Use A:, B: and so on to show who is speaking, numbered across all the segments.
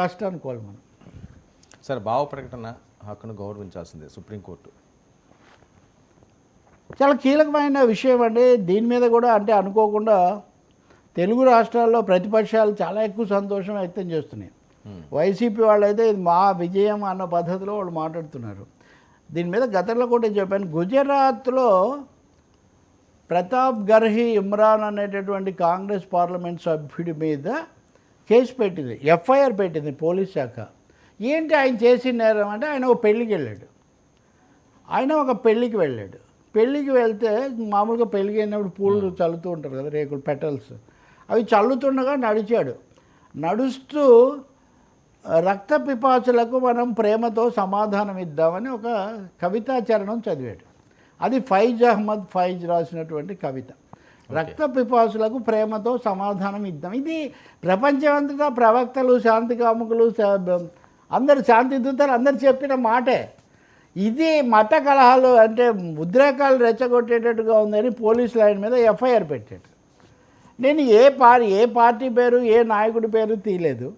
A: రాష్ట్రానికి వాళ్ళు మనం
B: సార్ భావ ప్రకటన హక్కును గౌరవించాల్సిందే సుప్రీంకోర్టు.
A: చాలా కీలకమైన విషయం అండి. దీని మీద కూడా అంటే అనుకోకుండా తెలుగు రాష్ట్రాల్లో ప్రతిపక్షాలు చాలా ఎక్కువ సంతోషం వ్యక్తం చేస్తున్నాయి. వైసీపీ వాళ్ళైతే ఇది మా విజయం అన్న పద్ధతిలో వాళ్ళు మాట్లాడుతున్నారు. దీని మీద గతంలో కూడా చెప్పాను గుజరాత్లో ప్రతాప్ గర్హి ఇమ్రాన్ అనేటటువంటి కాంగ్రెస్ పార్లమెంట్ సభ్యుడి మీద కేసు పెట్టింది ఎఫ్ఐఆర్ పెట్టింది పోలీస్ శాఖ. ఏంటి ఆయన చేసిన నేరం అంటే ఆయన ఒక పెళ్ళికి వెళ్ళాడు. ఆయన ఒక పెళ్ళికి వెళ్ళాడు. పెళ్ళికి వెళ్తే మామూలుగా పెళ్ళికి వెళ్ళినప్పుడు పూలు చల్లుతూ ఉంటారు కదా రేకులు పెటల్స్. అవి చల్లుతుండగా నడిచాడు. నడుస్తూ రక్త పిపాసులకు మనం ప్రేమతో సమాధానం ఇద్దామని ఒక కవితాచరణం చదివాడు. అది ఫైజ్ అహ్మద్ ఫైజ్ రాసినటువంటి కవిత. రక్త పిపాసులకు ప్రేమతో సమాధానం ఇద్దాం. ఇది ప్రపంచమంతటా ప్రవక్తలు శాంతి కాముకులు అందరు శాంతి దూతలు అందరు చెప్పిన మాటే. ఇది మత కలహాలు అంటే ఉద్రేకాలు రెచ్చగొట్టేటట్టుగా ఉందని పోలీస్ లైన్ మీద ఎఫ్ఐఆర్ పెట్టాడు నేను ఏ పార్టీ ఏ పార్టీ పేరు ఏ నాయకుడి పేరు తీయలేదు.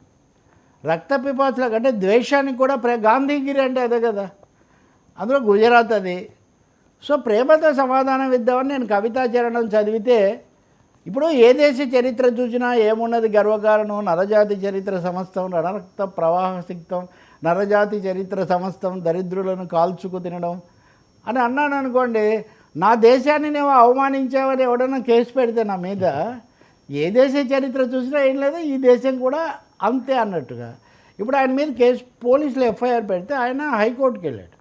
A: రక్త పిపాసులకు అంటే ద్వేషానికి కూడా ప్ర గాంధీగిరి అంటే అదే కదా. అందులో గుజరాత్ అది సో ప్రేమతో సమాధానం ఇద్దామని నేను కవితాచరణం చదివితే ఇప్పుడు ఏ దేశ చరిత్ర చూసినా ఏమున్నది గర్వకారణం? నరజాతి చరిత్ర సమస్తం రణరక్త ప్రవాహ సిక్తం నరజాతి చరిత్ర సమస్తం దరిద్రులను కాల్చుకు తినడం అని అన్నాను అనుకోండి నా దేశాన్ని నేను అవమానించావని ఎవడన్నా కేసు పెడితే నా మీద ఏ దేశ చరిత్ర చూసినా ఏం లేదు ఈ దేశం కూడా అంతే అన్నట్టుగా. ఇప్పుడు ఆయన మీద కేసు పోలీసులు ఎఫ్ఐఆర్ పెడితే ఆయన హైకోర్టుకి వెళ్ళాడు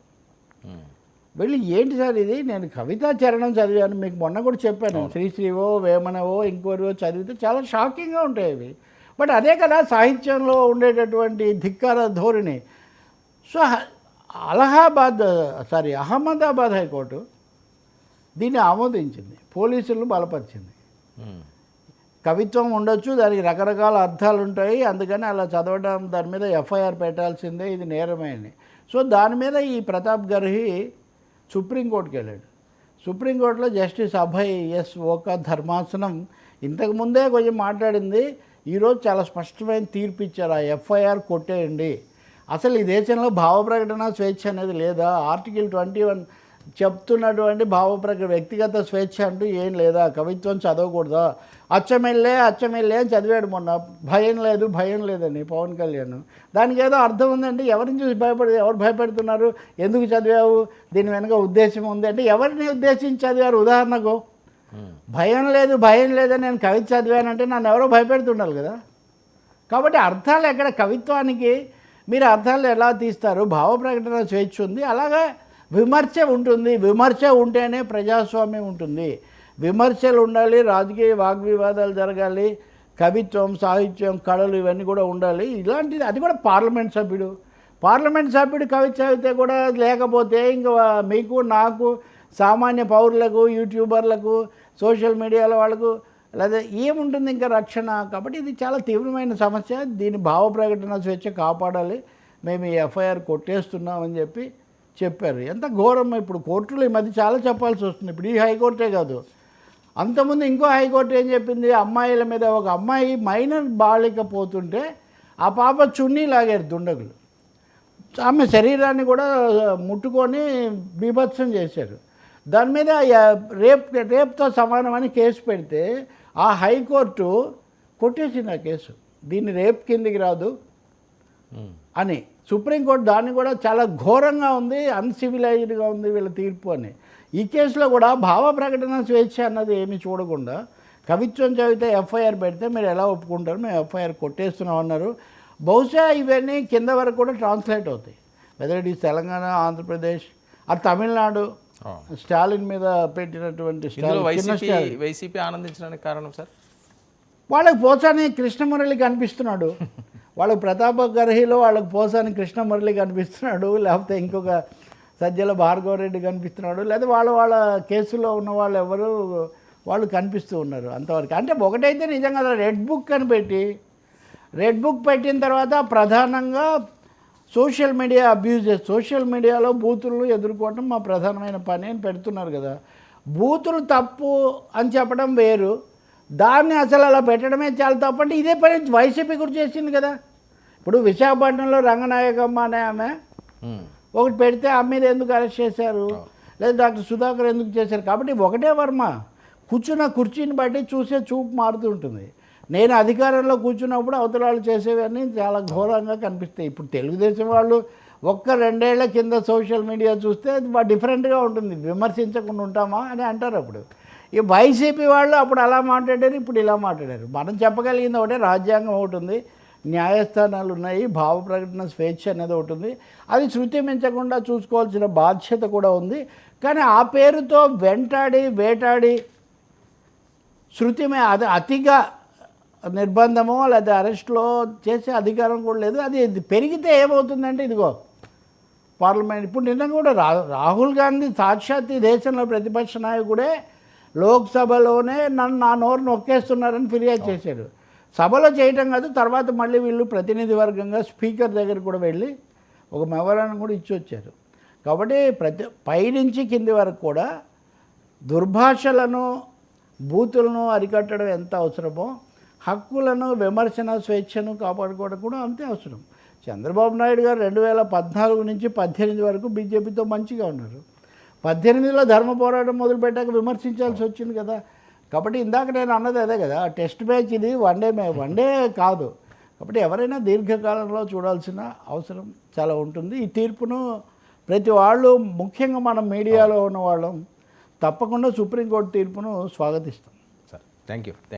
A: వెళ్ళి ఏంటి సార్ ఇది? నేను కవితా చరణం చదివాను. మీకు మొన్న కూడా చెప్పాను. శ్రీశ్రీవో వేమనవో ఇంకోరివో చదివితే చాలా షాకింగ్గా ఉంటాయి అవి. బట్ అదే కదా సాహిత్యంలో ఉండేటటువంటి ధిక్కార ధోరణి. So Allahabad sorry Ahmedabad high court దీన్ని ఆమోదించింది. పోలీసులు బలపరిచింది. కవిత్వం ఉండొచ్చు దానికి రకరకాల అర్థాలు ఉంటాయి. అందుకని అలా చదవడం దాని మీద ఎఫ్ఐఆర్ పెట్టాల్సిందే. ఇది నేరమే సో దాని మీద ఈ ప్రతాప్ గర్హి సుప్రీంకోర్టుకి వెళ్ళాడు సుప్రీంకోర్టులో జస్టిస్ అభయ్ ఎస్ ఓక ధర్మాసనం ఇంతకుముందే కొంచెం మాట్లాడింది. ఈరోజు చాలా స్పష్టమైన తీర్పు ఇచ్చారు. ఆ ఎఫ్ఐఆర్ కొట్టేయండి. అసలు ఈ దేశంలో భావ ప్రకటన స్వేచ్ఛ అనేది లేదా? ఆర్టికల్ ట్వంటీ వన్ చెప్తున్నటువంటి భావ ప్రకటన వ్యక్తిగత స్వేచ్ఛ అంటూ ఏం లేదా? కవిత్వం చదవకూడదా? అచ్చమెల్లే అచ్చమెల్లే అని చదివాడు మొన్న. భయం లేదు భయం లేదని పవన్ కళ్యాణ్. దానికి ఏదో అర్థం ఉందండి. ఎవరిని చూసి భయపడి ఎవరు భయపెడుతున్నారు? ఎందుకు చదివావు? దీని వెనుక ఉద్దేశం ఉంది అంటే ఎవరిని ఉద్దేశించి చదివారు ఉదాహరణకు. భయం లేదు భయం లేదని నేను కవిత చదివానంటే నన్ను ఎవరో భయపెడుతుండాలి కదా? కాబట్టి అర్థాలు ఎక్కడ? కవిత్వానికి మీరు అర్థాలు ఎలా తీస్తారు? భావ ప్రకటన స్వేచ్ఛ ఉంది. అలాగే విమర్శ ఉంటుంది. విమర్శ ఉంటేనే ప్రజాస్వామ్యం ఉంటుంది. విమర్శలు ఉండాలి రాజకీయ వాగ్వివాదాలు జరగాలి కవిత్వం సాహిత్యం కళలు ఇవన్నీ కూడా ఉండాలి. ఇలాంటిది అది కూడా పార్లమెంట్ సభ్యుడు. పార్లమెంట్ సభ్యుడు కవిత చదివితే కూడా లేకపోతే ఇంకా మీకు నాకు సామాన్య పౌరులకు యూట్యూబర్లకు సోషల్ మీడియాలో వాళ్ళకు లేదా ఏముంటుంది ఇంకా రక్షణ? కాబట్టి ఇది చాలా తీవ్రమైన సమస్య. దీని భావ ప్రకటన స్వేచ్ఛ కాపాడాలి. మేము ఈ ఎఫ్ఐఆర్ కొట్టేస్తున్నామని చెప్పి చెప్పారు. ఎంత ఘోరం ఇప్పుడు. కోర్టులు ఈ మధ్య చాలా చెప్పాల్సి వస్తుంది. ఇప్పుడు ఈ హైకోర్టే కాదు. అంతకుముందు ఇంకో హైకోర్టు ఏం చెప్పింది? అమ్మాయిల మీద ఒక అమ్మాయి మైనర్ బాలిక పోతుంటే ఆ పాప చున్నీ లాగారు దుండగులు. ఆమె శరీరాన్ని కూడా ముట్టుకొని బీభత్సం చేశారు. దాని మీద రేప్ రేప్తో సమానమని కేసు పెడితే ఆ హైకోర్టు కొట్టేసింది ఆ కేసు. దీన్ని రేప్ కిందికి రాదు. అని. సుప్రీంకోర్టు దాన్ని కూడా చాలా ఘోరంగా ఉంది అన్సివిలైజ్డ్గా ఉంది వీళ్ళ తీర్పు అని. ఈ కేసులో కూడా భావ ప్రకటన స్వేచ్ఛ అన్నది ఏమీ చూడకుండా కవిత్వం చదివితే ఎఫ్ఐఆర్ పెడితే మీరు ఎలా ఒప్పుకుంటారు? మేము ఎఫ్ఐఆర్ కొట్టేస్తున్నాం అన్నారు. బహుశా ఇవన్నీ కింద వరకు కూడా ట్రాన్స్లేట్ అవుతాయి. Whether it is Telangana Andhra Pradesh ఆ తమిళనాడు. స్టాలిన్ మీద పెట్టినటువంటి
B: వైసీపీ ఆనందించడానికి కారణం సార్?
A: వాళ్ళకి పోసాని కృష్ణమురళి కనిపిస్తున్నాడు. వాళ్ళకి ప్రతాప గర్హిలో వాళ్ళకి పోసాని కృష్ణమురళి కనిపిస్తున్నాడు. లేకపోతే ఇంకొక సజ్జల భార్గవరెడ్డి కనిపిస్తున్నాడు లేదా వాళ్ళ వాళ్ళ కేసులో ఉన్న వాళ్ళు ఎవరు వాళ్ళు కనిపిస్తూ ఉన్నారు అంతవరకు. అంటే ఒకటైతే నిజంగా రెడ్ బుక్ అని పెట్టి రెడ్ బుక్ పెట్టిన తర్వాత ప్రధానంగా సోషల్ మీడియా అబ్యూజెస్ సోషల్ మీడియాలో బూతులను ఎదుర్కోవటం మా ప్రధానమైన పని అని పెడుతున్నారు కదా. బూతులు తప్పు అని చెప్పడం వేరు. దాన్ని అసలు అలా పెట్టడమే చాలా తప్పు. అంటే ఇదే పని వైసీపీ గురి చేసింది కదా. ఇప్పుడు విశాఖపట్నంలో రంగనాయకమ్మ అనే ఆమె ఒకటి పెడితే ఆమె మీద ఎందుకు అరెస్ట్ చేశారు? లేదా డాక్టర్ సుధాకర్ ఎందుకు చేశారు? కాబట్టి ఒకటే వర్మ. కూర్చున్న కుర్చీని బట్టి చూసే చూపు మారుతుంటుంది నేను అధికారంలో కూర్చున్నప్పుడు అవతల వాళ్ళు చేసేవన్నీ చాలా ఘోరంగా కనిపిస్తాయి. ఇప్పుడు తెలుగుదేశం వాళ్ళు ఒక్క రెండేళ్ళ కింద సోషల్ మీడియా చూస్తే డిఫరెంట్గా ఉంటుంది. విమర్శించకుండా ఉంటామా అని అంటారు అప్పుడు. ఈ వైసీపీ వాళ్ళు అప్పుడు అలా మాట్లాడారు ఇప్పుడు ఇలా మాట్లాడారు. మనం చెప్పగలిగింది ఒకటే రాజ్యాంగం ఒకటి ఉంది. న్యాయస్థానాలు ఉన్నాయి భావ ప్రకటన స్వేచ్ఛ అనేది ఒకటి ఉంది. అది శృతి మించకుండా చూసుకోవాల్సిన బాధ్యత కూడా ఉంది. కానీ ఆ పేరుతో వెంటాడి వేటాడి శృతి అది అతిగా నిర్బంధమో లేదా అరెస్ట్లో చేసే అధికారం కూడా లేదు. అది పెరిగితే ఏమవుతుందంటే ఇదిగో పార్లమెంట్ ఇప్పుడు నిన్న కూడా రా రాహుల్ గాంధీ సాక్షాత్ దేశంలో ప్రతిపక్ష నాయకుడే లోక్సభలోనే నన్ను నా నోరు నొక్కేస్తున్నారని ఫిర్యాదు చేశాడు. సభలో చేయటం కాదు తర్వాత మళ్ళీ వీళ్ళు ప్రతినిధి వర్గంగా స్పీకర్ దగ్గర కూడా వెళ్ళి ఒక మెమరాన్ని కూడా ఇచ్చి వచ్చారు. కాబట్టి ప్రతి పైనుంచి కింది వరకు కూడా దుర్భాషలను బూతులను అరికట్టడం ఎంత అవసరమో హక్కులను విమర్శన స్వేచ్ఛను కాపాడుకోవడం కూడా అంతే అవసరం. చంద్రబాబు నాయుడు గారు రెండు వేల పద్నాలుగు నుంచి పద్దెనిమిది వరకు బీజేపీతో మంచిగా ఉన్నారు. పద్దెనిమిదిలో ధర్మ పోరాటం మొదలుపెట్టాక విమర్శించాల్సి వచ్చింది కదా. కాబట్టి ఇందాక నేను అన్నది అదే కదా టెస్ట్ మ్యాచ్ ఇది వన్ డే వన్ డే కాదు. కాబట్టి ఎవరైనా దీర్ఘకాలంలో చూడాల్సిన అవసరం చాలా ఉంటుంది. ఈ తీర్పును ప్రతి వాళ్ళు ముఖ్యంగా మనం మీడియాలో ఉన్న వాళ్ళం తప్పకుండా సుప్రీంకోర్టు తీర్పును స్వాగతిస్తాం.
B: సరే థ్యాంక్ యూ